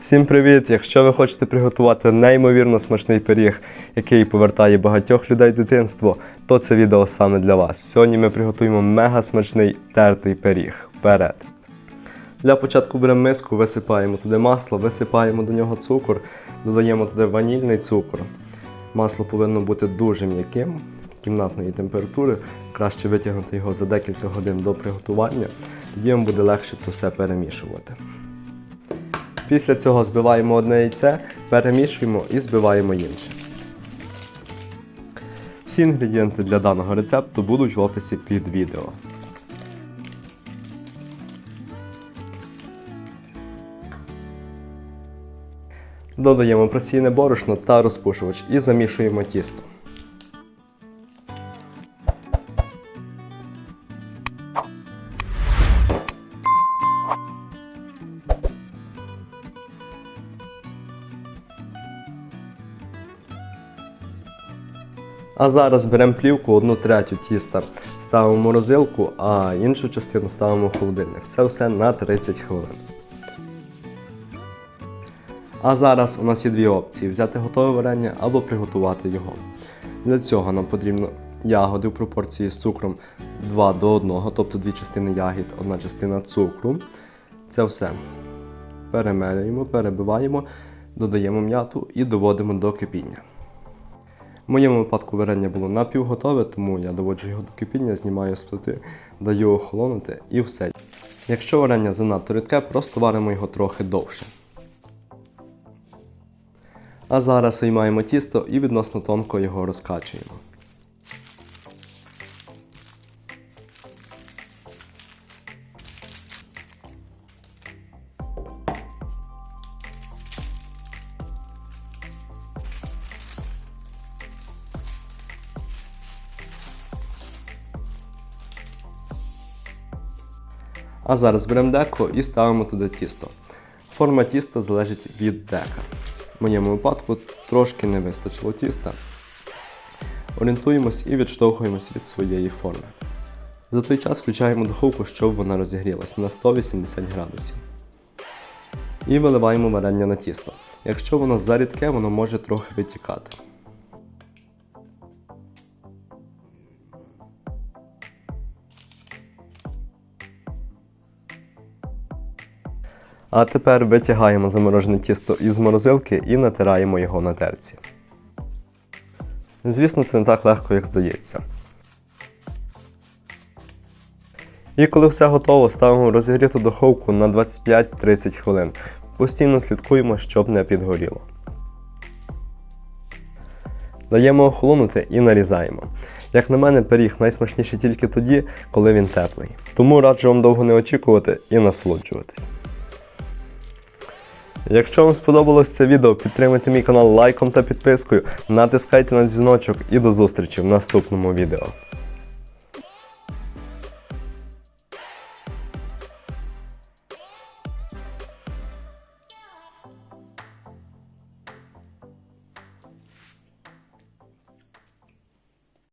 Всім привіт! Якщо ви хочете приготувати неймовірно смачний пиріг, який повертає багатьох людей дитинство, то це відео саме для вас. Сьогодні ми приготуємо мега смачний тертий пиріг. Вперед! Для початку беремо миску, висипаємо туди масло, висипаємо до нього цукор, додаємо туди ванільний цукор. Масло повинно бути дуже м'яким, кімнатної температури. Краще витягнути його за декілька годин до приготування, тоді вам буде легше це все перемішувати. Після цього збиваємо одне яйце, перемішуємо і збиваємо інше. Всі інгредієнти для даного рецепту будуть в описі під відео. Додаємо просійне борошно та розпушувач і замішуємо тісто. А зараз беремо плівку, одну третю тіста ставимо в морозилку, а іншу частину ставимо в холодильник. Це все на 30 хвилин. А зараз у нас є дві опції: взяти готове варення або приготувати його. Для цього нам потрібно ягоди в пропорції з цукром 2 до 1, тобто дві частини ягід, одна частина цукру. Це все перемелюємо, перебиваємо, додаємо м'яту і доводимо до кипіння. В моєму випадку варення було напівготове, тому я доводжу його до кипіння, знімаю з плити, даю охолонути і все. Якщо варення занадто рідке, просто варимо його трохи довше. А зараз виймаємо тісто і відносно тонко його розкачуємо. А зараз беремо деко і ставимо туди тісто. Форма тіста залежить від дека. В моєму випадку трошки не вистачило тіста. Орієнтуємось і відштовхуємось від своєї форми. За той час включаємо духовку, щоб вона розігрілась на 180 градусів. І виливаємо варення на тісто. Якщо воно зарідке, воно може трохи витікати. А тепер витягаємо заморожене тісто із морозилки і натираємо його на терці. Звісно, це не так легко, як здається. І коли все готово, ставимо розігріту духовку на 25-30 хвилин. Постійно слідкуємо, щоб не підгоріло. Даємо охолонути і нарізаємо. Як на мене, пиріг найсмачніший тільки тоді, коли він теплий. Тому раджу вам довго не очікувати і насолоджуватись. Якщо вам сподобалось це відео, підтримайте мій канал лайком та підпискою, натискайте на дзвіночок і до зустрічі в наступному відео.